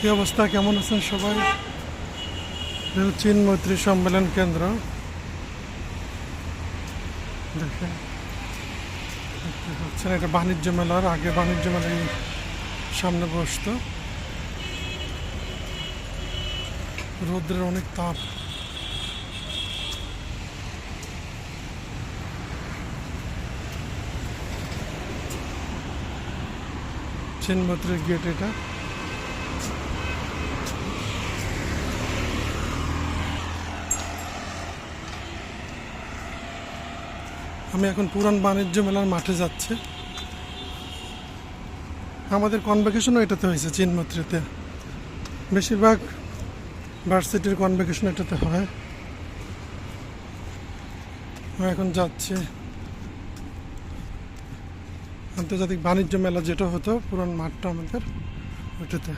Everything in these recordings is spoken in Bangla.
কি অবস্থা? কেমন আছেন সবাই? চীন মৈত্রী সম্মেলন কেন্দ্র। দেখেন এটা বাণিজ্য মেলার, আগে বাণিজ্য মেলার সামনে বসত। রৌদ্রের অনেক তাপ। চীন মৈত্রীর গেট এটা। আমি এখন পুরান বাণিজ্য মেলার মাঠে যাচ্ছি। আমাদের কনভেকেশনও এটাতে হয়েছে চিনমত্রিতে বেশিরভাগ ভার্সিটির কনভেকেশন এটাতে হয়। আমি এখন যাচ্ছি। আন্তর্জাতিক বাণিজ্য মেলা যেটা হতো পুরান মাঠটা আমাদের ওইটাতে।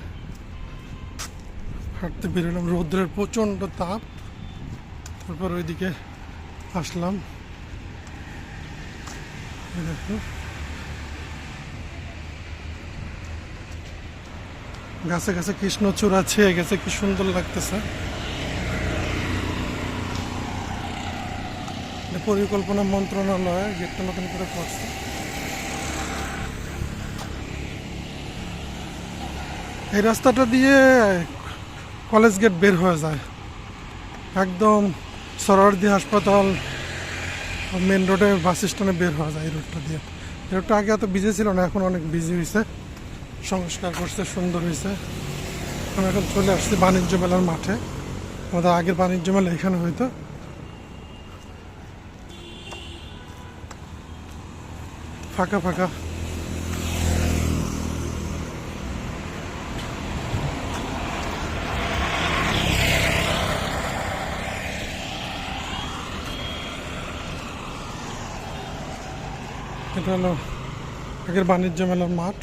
হাঁটতে বেরোলাম, রৌদ্রের প্রচণ্ড তাপ। তারপর ওইদিকে আসলাম। গাছে গাছে কৃষ্ণচূড়া ছেয়ে গেছে, কি সুন্দর লাগতেছে। পরিকল্পনা মন্ত্রণালয় গেটটা নতুন করে করছে। এই রাস্তাটা দিয়ে কলেজ গেট বের হয়ে যায়। একদম সরোয়ার্দি হাসপাতাল মেন রোডে বাস স্ট্যান্ডে বের হওয়া যায় এই রোডটা দিয়ে। এই রোডটা আগে এত বিজি ছিল না, এখন অনেক বিজি হয়েছে সংস্কার করছে, সুন্দর হয়েছে আমি এখন চলে আসছি বাণিজ্য মেলার মাঠে। আমাদের আগের বাণিজ্য মেলা এখানে হইতো। ফাঁকা ফাঁকা। এটা হলো আগের বাণিজ্য মেলার মাঠ।